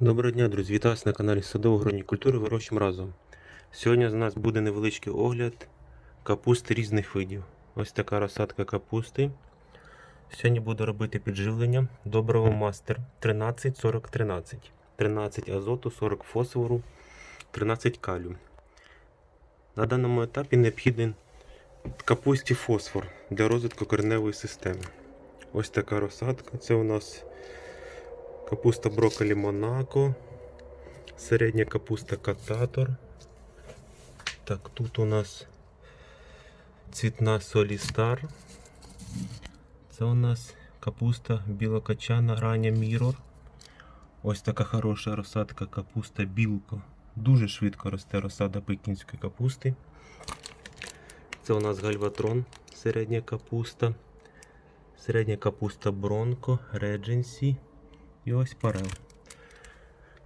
Доброго дня, друзі! Вітаю вас на каналі Садово-Гронні культури вирощуємо разом. Сьогодні у нас буде невеличкий огляд капусти різних видів. Ось така розсадка капусти. Сьогодні буду робити підживлення доброго мастер 13 40 13 13 азоту, 40 фосфору, 13 калію. На даному етапі необхідний капусті фосфор для розвитку кореневої системи. Ось така розсадка. Це у нас Капуста брокколі Монако. Середня капуста Кататор. Так, тут у нас цвітна Солістар. Це у нас капуста білокачана рання Мірор. Ось така хороша розсадка капуста Білко. Дуже швидко росте розсада пекінської капусти. Це у нас гальватрон, середня капуста. Середня капуста Бронко, Редженсі. І ось парел.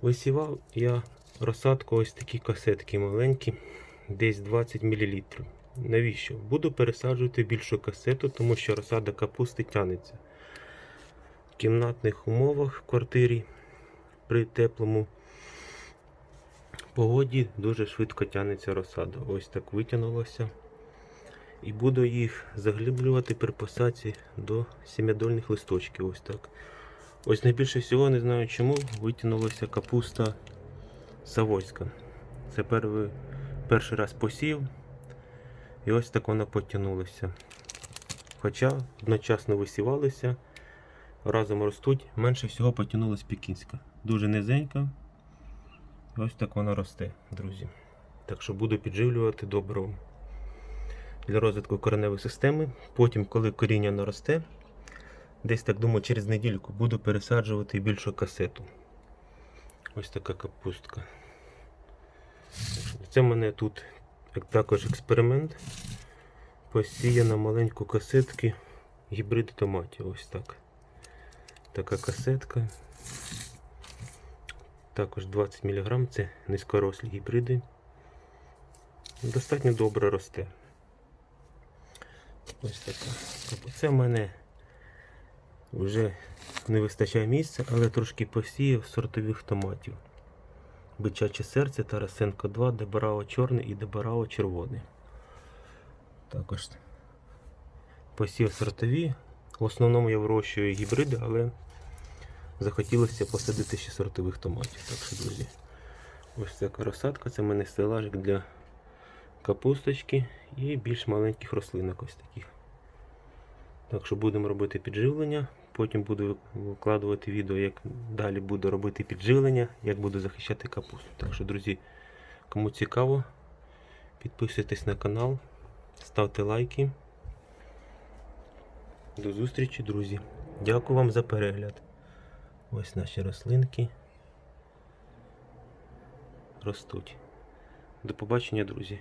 Висівав я розсадку ось такі касетки маленькі, десь 20 мл. Навіщо? Буду пересаджувати більшу касету, тому що розсада капусти тянеться. В кімнатних умовах в квартирі при теплому погоді дуже швидко тянеться розсада. Ось так витягнулося. І буду їх заглиблювати при посадці до сім'ядольних листочків. Ось так. Ось найбільше всього не знаю чому витягнулася капуста Савойська. Це перший, перший раз посів. І ось так вона потягнулася. Хоча одночасно висівалися, разом ростуть, менше всього потягнулася пекінська. Дуже низенька. Ось так вона росте, друзі. Так що буду підживлювати доброго для розвитку кореневої системи. Потім, коли коріння наросте, Десь так думаю, через недільку буду пересаджувати більшу касету. Ось така капустка. Це в мене тут також експеримент. Посіяна маленьку касетки гібриди томатів. Ось так. Така касетка. Також 20 мг, це низькорослі гібриди. Достатньо добре росте. Ось така. Це в мене вже не вистачає місця, але трошки посіяв сортових томатів. Бичаче серце, Тарасенко 2, Дебарао чорний і Дебарао червоний. Також посів сортові. В основному я вирощую гібриди, але захотілося посадити ще сортових томатів. Так що, друзі, ось така розсадка, це в мене стелажик для капусточки і більш маленьких рослинок ось таких. Так що будемо робити підживлення. Потім буду викладувати відео, як далі буду робити підживлення, як буду захищати капусту. Так що, друзі, кому цікаво, підписуйтесь на канал, ставте лайки. До зустрічі, друзі. Дякую вам за перегляд. Ось наші рослинки ростуть. До побачення, друзі.